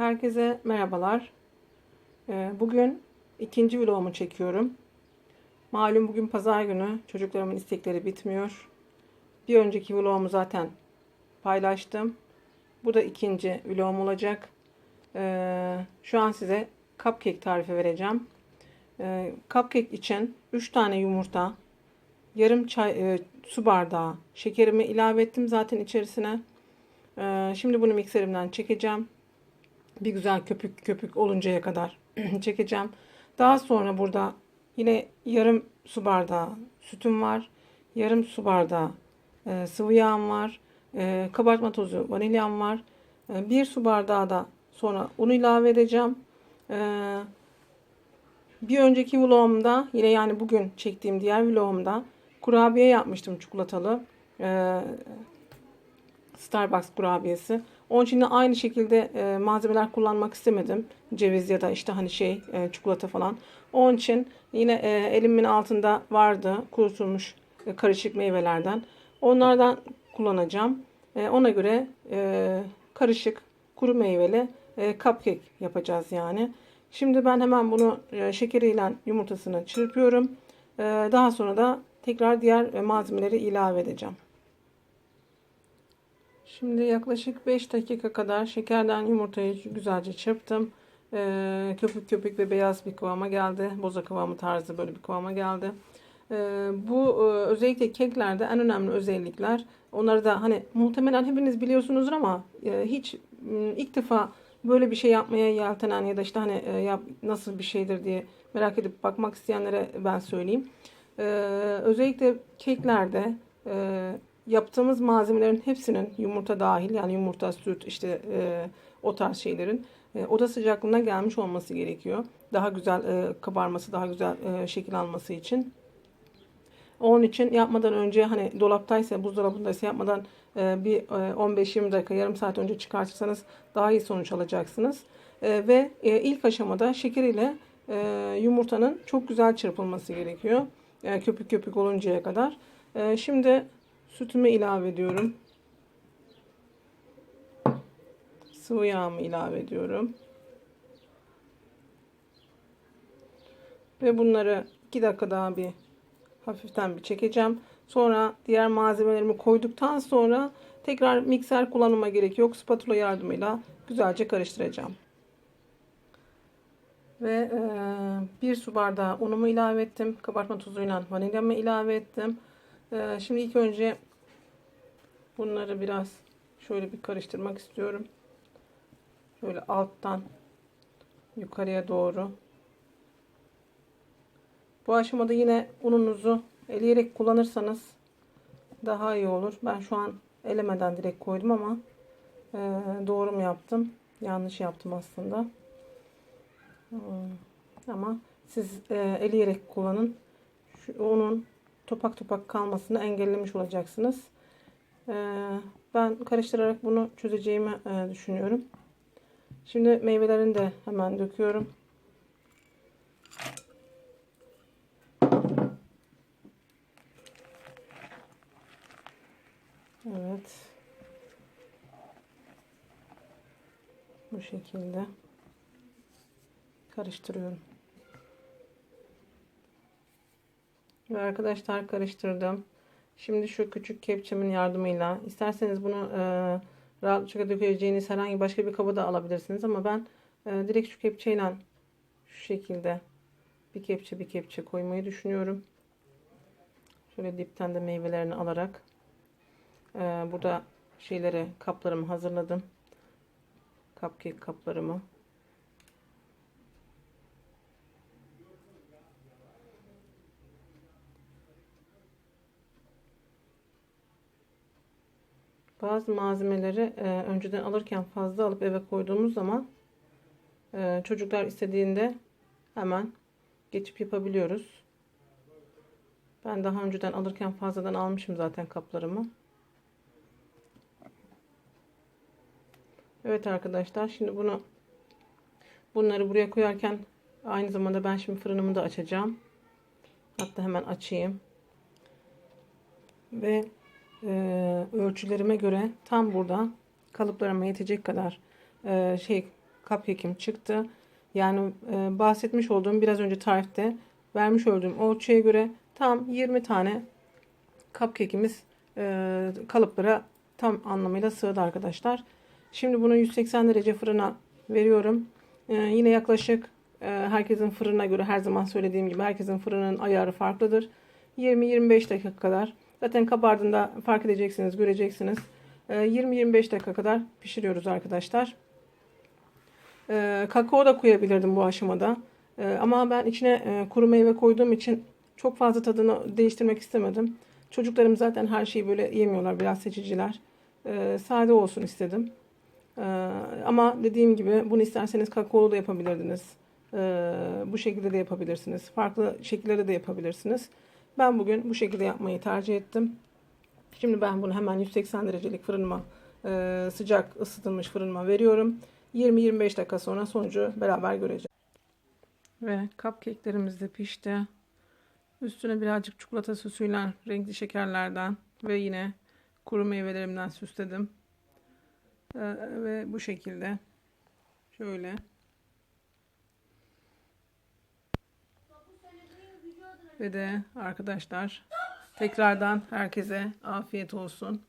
Herkese merhabalar. Ee, Bugün ikinci vlogumu çekiyorum. Malum bugün pazar günü. Çocuklarımın istekleri bitmiyor. Bir önceki vlogumu zaten paylaştım. Bu da ikinci vlogum olacak. Ee, Şu an size cupcake tarifi vereceğim. Ee, Cupcake için 3 tane yumurta, yarım çay e, su bardağı şekerimi ilave ettim zaten içerisine. Şimdi bunu mikserimden çekeceğim bir güzel köpük köpük oluncaya kadar çekeceğim. Daha sonra burada yine yarım su bardağı sütüm var. Yarım su bardağı e, sıvı yağım var. E, kabartma tozu vanilyam var. E, bir su bardağı da sonra un ilave edeceğim. E, bir önceki vlogumda yine yani bugün çektiğim diğer vlogumda kurabiye yapmıştım çikolatalı. E, Starbucks kurabiyesi. Onun için de aynı şekilde e, malzemeler kullanmak istemedim. Ceviz ya da işte hani şey e, çikolata falan. Onun için yine e, elimin altında vardı kurutulmuş e, karışık meyvelerden. Onlardan kullanacağım. E, ona göre e, karışık kuru meyveli e, cupcake yapacağız yani. Şimdi ben hemen bunu e, şekeriyle yumurtasını çırpıyorum. E, daha sonra da tekrar diğer e, malzemeleri ilave edeceğim. Şimdi yaklaşık 5 dakika kadar şekerden yumurtayı güzelce çırptım. Ee, köpük köpük ve beyaz bir kıvama geldi. Boza kıvamı tarzı böyle bir kıvama geldi. Ee, bu e, özellikle keklerde en önemli özellikler. Onları da hani muhtemelen hepiniz biliyorsunuzdur ama e, hiç ilk defa böyle bir şey yapmaya yeltenen ya da işte hani e, yap, nasıl bir şeydir diye merak edip bakmak isteyenlere ben söyleyeyim. Ee, özellikle keklerde e, yaptığımız malzemelerin hepsinin yumurta dahil yani yumurta, süt işte e, o tarz şeylerin e, oda sıcaklığına gelmiş olması gerekiyor. Daha güzel e, kabarması, daha güzel e, şekil alması için. Onun için yapmadan önce hani dolaptaysa, buzdolabındaysa yapmadan e, bir e, 15-20 dakika, yarım saat önce çıkartırsanız daha iyi sonuç alacaksınız. E, ve e, ilk aşamada şeker ile e, yumurtanın çok güzel çırpılması gerekiyor. E, köpük köpük oluncaya kadar. E, şimdi Sütümü ilave ediyorum. Sıvı yağımı ilave ediyorum. Ve bunları 2 dakika daha bir hafiften bir çekeceğim. Sonra diğer malzemelerimi koyduktan sonra tekrar mikser kullanıma gerek yok. Spatula yardımıyla güzelce karıştıracağım. Ve e, bir su bardağı unumu ilave ettim. Kabartma tozuyla vanilyamı ilave ettim. E, şimdi ilk önce bunları biraz şöyle bir karıştırmak istiyorum. Şöyle alttan yukarıya doğru. Bu aşamada yine ununuzu eleyerek kullanırsanız daha iyi olur. Ben şu an elemeden direkt koydum ama e, doğru mu yaptım? Yanlış yaptım aslında. Hmm, ama siz e, eleyerek kullanın. Şu unun topak topak kalmasını engellemiş olacaksınız. E, ben karıştırarak bunu çözeceğimi e, düşünüyorum. Şimdi meyvelerini de hemen döküyorum. Evet. Bu şekilde karıştırıyorum. Ve arkadaşlar karıştırdım. Şimdi şu küçük kepçemin yardımıyla isterseniz bunu e, rahatlıkla dökeceğiniz herhangi başka bir kaba da alabilirsiniz ama ben e, direkt şu kepçeyle şu şekilde bir kepçe bir kepçe koymayı düşünüyorum. Şöyle dipten de meyvelerini alarak e, burada şeyleri kaplarımı hazırladım. Cupcake kaplarımı. Bazı malzemeleri e, önceden alırken fazla alıp eve koyduğumuz zaman e, çocuklar istediğinde hemen geçip yapabiliyoruz. Ben daha önceden alırken fazladan almışım zaten kaplarımı. Evet arkadaşlar şimdi bunu bunları buraya koyarken aynı zamanda ben şimdi fırınımı da açacağım. Hatta hemen açayım. Ve e, ölçülerime göre tam burada kalıplarıma yetecek kadar e, şey cupcake'im çıktı. Yani e, bahsetmiş olduğum biraz önce tarifte vermiş olduğum ölçüye göre tam 20 tane cupcake'imiz e, kalıplara tam anlamıyla sığdı arkadaşlar. Şimdi bunu 180 derece fırına veriyorum. E, yine yaklaşık e, herkesin fırına göre her zaman söylediğim gibi herkesin fırının ayarı farklıdır. 20-25 dakika kadar. Zaten kabardığında fark edeceksiniz, göreceksiniz. E, 20-25 dakika kadar pişiriyoruz arkadaşlar. E, kakao da koyabilirdim bu aşamada. E, ama ben içine e, kuru meyve koyduğum için çok fazla tadını değiştirmek istemedim. Çocuklarım zaten her şeyi böyle yemiyorlar. Biraz seçiciler. Sade olsun istedim. Ama dediğim gibi bunu isterseniz kakaolu da yapabilirdiniz. Bu şekilde de yapabilirsiniz. Farklı şekillerde de yapabilirsiniz. Ben bugün bu şekilde yapmayı tercih ettim. Şimdi ben bunu hemen 180 derecelik fırınıma e, sıcak ısıtılmış fırınıma veriyorum. 20-25 dakika sonra sonucu beraber göreceğiz. Ve cupcake'lerimiz de pişti. Üstüne birazcık çikolata sosuyla renkli şekerlerden ve yine kuru meyvelerimden süsledim. Ee, ve bu şekilde şöyle ve de arkadaşlar tekrardan herkese afiyet olsun.